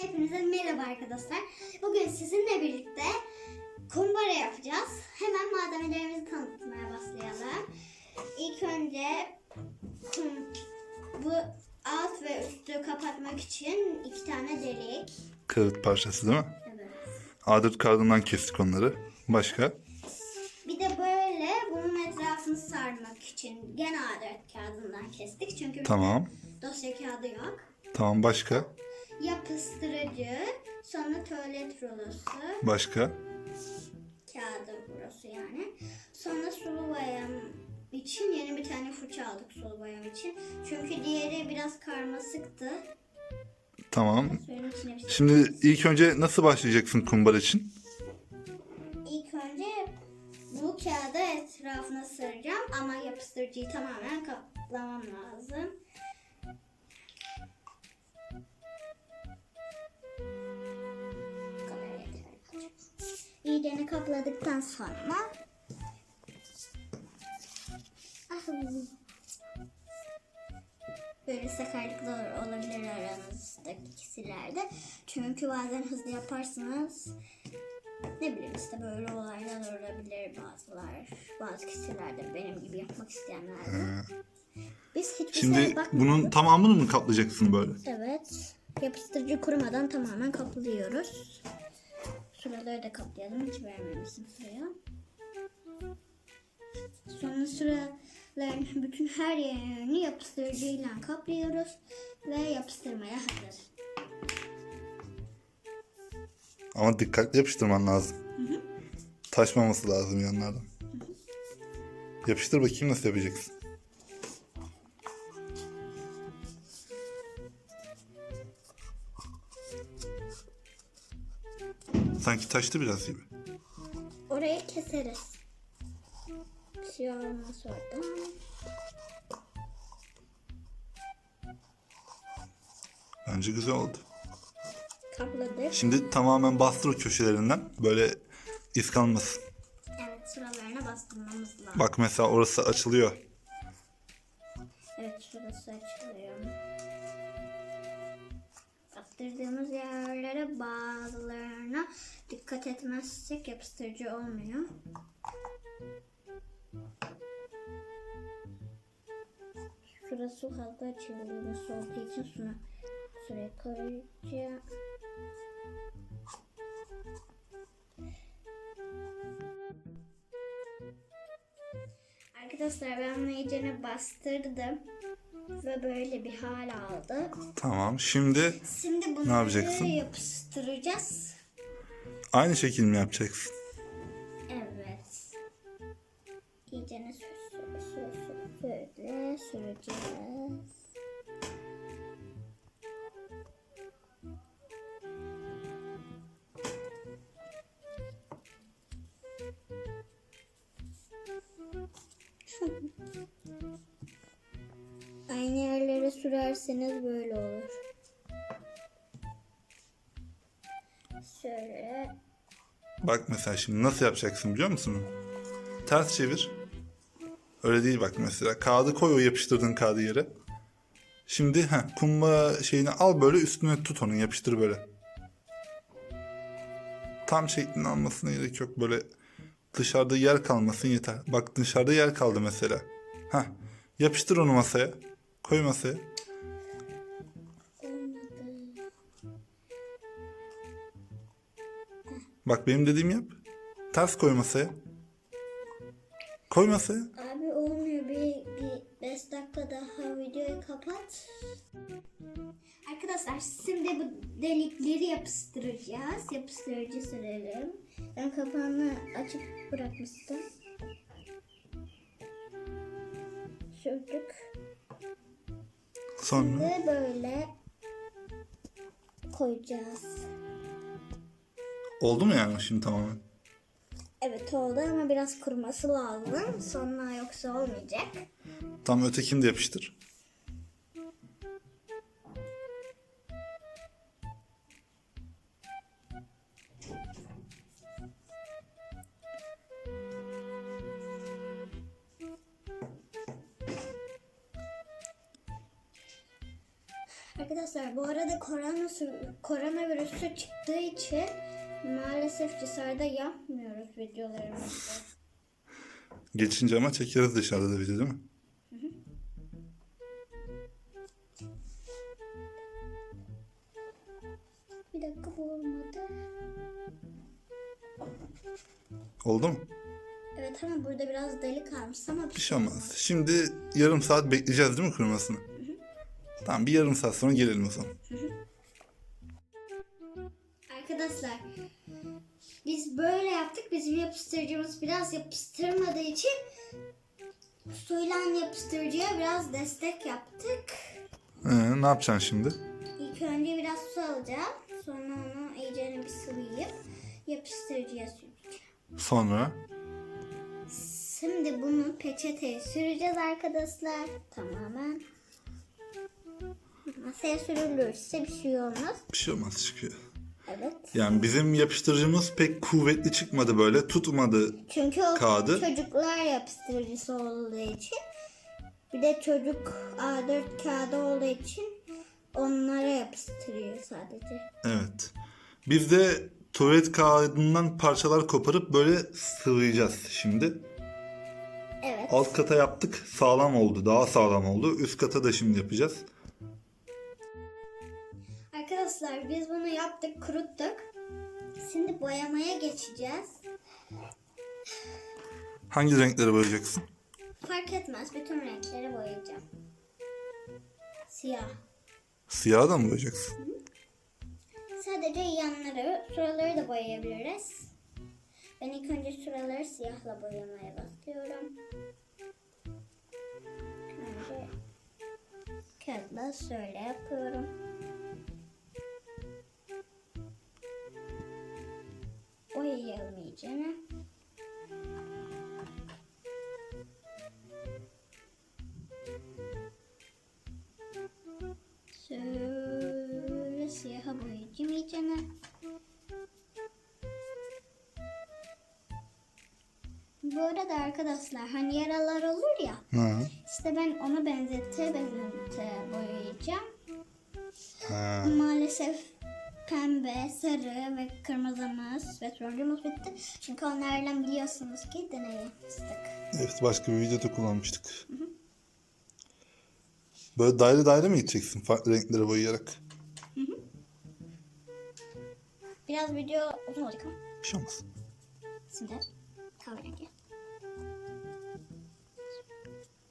Hepinize merhaba arkadaşlar. Bugün sizinle birlikte kumbara yapacağız. Hemen malzemelerimizi tanıtmaya başlayalım. İlk önce kum- bu alt ve üstü kapatmak için iki tane delik. Kağıt parçası değil mi? Evet. A4 kağıdından kestik onları. Başka? Bir de böyle bunun etrafını sarmak için gene A4 kağıdından kestik. Çünkü Tamam. dosya kağıdı yok. Tamam başka? Yapıştırıcı, sonra tuvalet rulosu, Başka? kağıdı burası yani. Sonra sulu boyam için yeni bir tane fırça aldık sulu boyam için. Çünkü diğeri biraz karmasıktı. Tamam. Suyun içine bir şey. Şimdi ilk önce nasıl başlayacaksın kumbar için? İlk önce bu kağıdı etrafına saracağım ama yapıştırıcıyı tamamen kaplamam lazım. İyicene kapladıktan sonra Ah, Böyle sakarlıklar olabilir aranızdaki kişilerde. Çünkü bazen hızlı yaparsınız ne bileyim işte böyle olaylar olabilir bazılar. Bazı kişiler de benim gibi yapmak isteyenler de. Biz hiçbir Şimdi bunun tamamını mı kaplayacaksın böyle? Evet. Yapıştırıcı kurumadan tamamen kaplıyoruz. Şuraları da kaplayalım. Hiç vermemişim şuraya. Sonra sıraların bütün her yerini yapıştırıcıyla kaplıyoruz. Ve yapıştırmaya hazır. Ama dikkatli yapıştırman lazım. Taşmaması lazım yanlardan. Yapıştır bakayım nasıl yapacaksın. Sanki taştı biraz gibi. Orayı keseriz. Bir şey olmaz orada. Bence güzel oldu. Kapladık. Şimdi tamamen bastır o köşelerinden. Böyle iz kalmasın. Evet sıralarına bastırmamız lazım. Bak mesela orası açılıyor. Evet şurası açılıyor. Bastırdığımız yerlere bazılarına dikkat etmezsek yapıştırıcı olmuyor. Şurası fazla açılıyor. Burası olduğu için şunu şuraya koyacağım. Arkadaşlar ben iyicene bastırdım. Ve böyle bir hal aldı. Tamam. Şimdi Şimdi bunları Ne yapacaksın? yapıştıracağız. aynı şekil mi yapacaksın? Evet. İyicene sür sür sür sür böyle süreceğiz. Aynı yerlere sürerseniz böyle olur. Şöyle Bak mesela şimdi nasıl yapacaksın biliyor musun? Ters çevir. Öyle değil bak mesela. Kağıdı koy o yapıştırdığın kağıdı yere. Şimdi heh, kumba şeyini al böyle üstüne tut onu yapıştır böyle. Tam şeklini almasına gerek yok. Böyle dışarıda yer kalmasın yeter. Bak dışarıda yer kaldı mesela. Heh, yapıştır onu masaya. Koy masaya. Bak benim dediğimi yap. Ters koy masaya. Koy masaya. Abi olmuyor. Bir, bir 5 dakika daha videoyu kapat. Arkadaşlar şimdi bu delikleri yapıştıracağız. Yapıştırıcı sürelim. Ben kapağını açıp bırakmıştım. Sürdük. Sonra. Ve böyle koyacağız. Oldu mu yani şimdi tamamen? Evet oldu ama biraz kuruması lazım. Sonra yoksa olmayacak. Tam ötekini de yapıştır. Arkadaşlar bu arada korona koronavirüsü çıktığı için maalesef dışarıda yapmıyoruz videolarımızı. Geçince ama çekeriz dışarıda da video değil mi? Bir dakika bu olmadı. Oldu mu? Evet ama burada biraz delik kalmış ama Bir şey olmaz. Şimdi yarım saat bekleyeceğiz değil mi kurumasını? Tamam bir yarım saat sonra gelelim o zaman. Arkadaşlar biz böyle yaptık. Bizim yapıştırıcımız biraz yapıştırmadığı için suyla yapıştırıcıya biraz destek yaptık. Ee, ne yapacaksın şimdi? İlk önce biraz su alacağım. Sonra onu iyice bir sıvayıp yapıştırıcıya süreceğim. Sonra Şimdi bunu peçeteye süreceğiz arkadaşlar. Tamamen. Masaya sürülürse bir şey olmaz. bir şey olmaz çıkıyor. Evet. Yani bizim yapıştırıcımız pek kuvvetli çıkmadı böyle tutmadı. Çünkü o Kağıdı. çocuklar yapıştırıcısı olduğu için bir de çocuk A4 kağıdı olduğu için onlara yapıştırıyor sadece. Evet. Biz de tuvalet kağıdından parçalar koparıp böyle sıvayacağız şimdi. Evet. Alt kata yaptık sağlam oldu daha sağlam oldu. Üst kata da şimdi yapacağız. Arkadaşlar biz bunu yaptık, kuruttuk. Şimdi boyamaya geçeceğiz. Hangi renkleri boyayacaksın? Fark etmez. Bütün renkleri boyayacağım. Siyah. Siyah da mı boyayacaksın? Sadece yanları, şuraları da boyayabiliriz. Ben ilk önce şuraları siyahla boyamaya başlıyorum. Önce kağıtla şöyle yapıyorum. Bu arada arkadaşlar hani yaralar olur ya Ha. işte ben onu benzete benzete boyayacağım. Ha. Maalesef pembe, sarı ve kırmızımız ve turuncumuz bitti. Çünkü onlarla biliyorsunuz ki deney yapmıştık. Evet başka bir videoda kullanmıştık. Böyle daire daire mi gideceksin farklı renklere boyayarak? Biraz video uzun olacak ama Bir şey olmaz. şimdi kahverengi.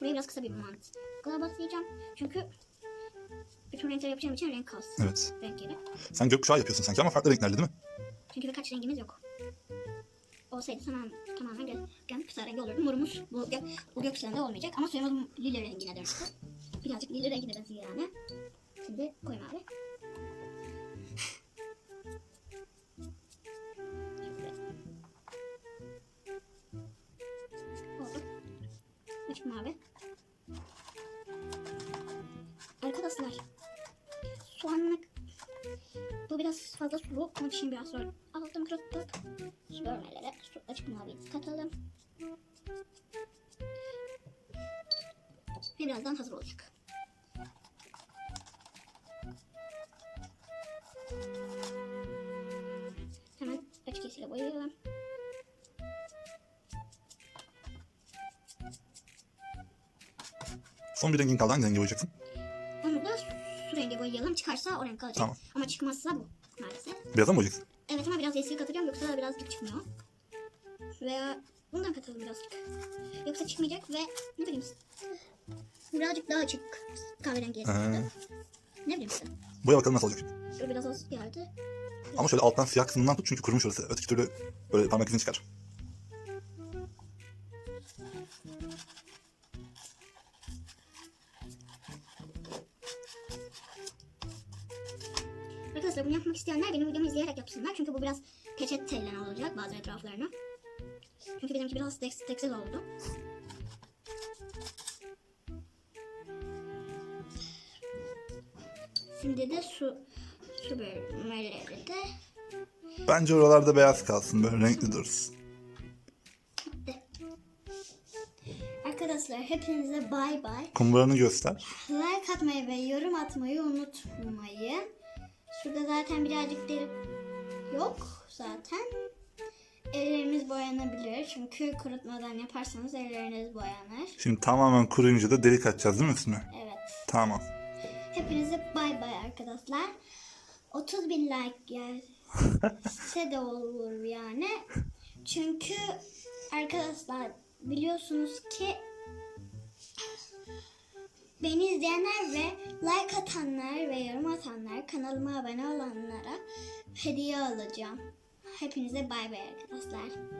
Buraya biraz kısa bir mantığla başlayacağım. Çünkü bütün renkleri yapacağım için renk kalsın. Evet. Renk yeri. Sen gökkuşağı yapıyorsun sanki ama farklı renklerde değil mi? Çünkü birkaç rengimiz yok. Olsaydı tamam, tamamen gö gökkuşağı rengi olurdu. Morumuz bu, gö bu gökkuşağında olmayacak ama suyumuz lila rengine dönüştü. Birazcık lila rengine benziyor yani. Şimdi koyma abi. Oldu. Açık mavi. Arkadaşlar soğanlık bu biraz fazla sulu. Onun için biraz sonra kırıktık. Su bölmelere su açık mavi katalım. Ve birazdan hazır olacak. Hemen açık yeşile boyayalım. Son bir rengin kaldı. Hangi rengi boyayacaksın? Da rengi boyayalım. Çıkarsa o renk kalacak. Tamam. Ama çıkmazsa bu maalesef. Beyaza mı boyayacaksın? Evet ama biraz yeşil katacağım yoksa birazcık çıkmıyor. Veya bundan katalım birazcık. Yoksa çıkmayacak ve ne bileyim birazcık daha açık kahverengi yeşil. Ne bileyim işte. Boya bakalım nasıl olacak. Böyle biraz az geldi. Ama şöyle alttan siyah kısmından tut çünkü kurumuş orası. Öteki türlü böyle parmak izin çıkar. Arkadaşlar bunu yapmak isteyenler benim videomu izleyerek yapsınlar. Çünkü bu biraz peçeteyle olacak bazı etraflarına. Çünkü benimki biraz desteksiz oldu. Şimdi de su su bölmeleri de Bence oralarda beyaz kalsın. Böyle renkli dursun. Arkadaşlar hepinize bay bay. Kumbaranı göster. Like atmayı ve yorum atmayı unutmayın. Şurada zaten birazcık deri yok zaten. Ellerimiz boyanabilir. Çünkü kurutmadan yaparsanız elleriniz boyanır. Şimdi tamamen kuruyunca da delik açacağız değil mi üstüne? Evet. Tamam. Hepinize bay bay arkadaşlar. 30 bin like gelse de olur yani. Çünkü arkadaşlar biliyorsunuz ki beni izleyenler ve like atanlar ve yorum atanlar kanalıma abone olanlara hediye alacağım. Hepinize bay bay arkadaşlar.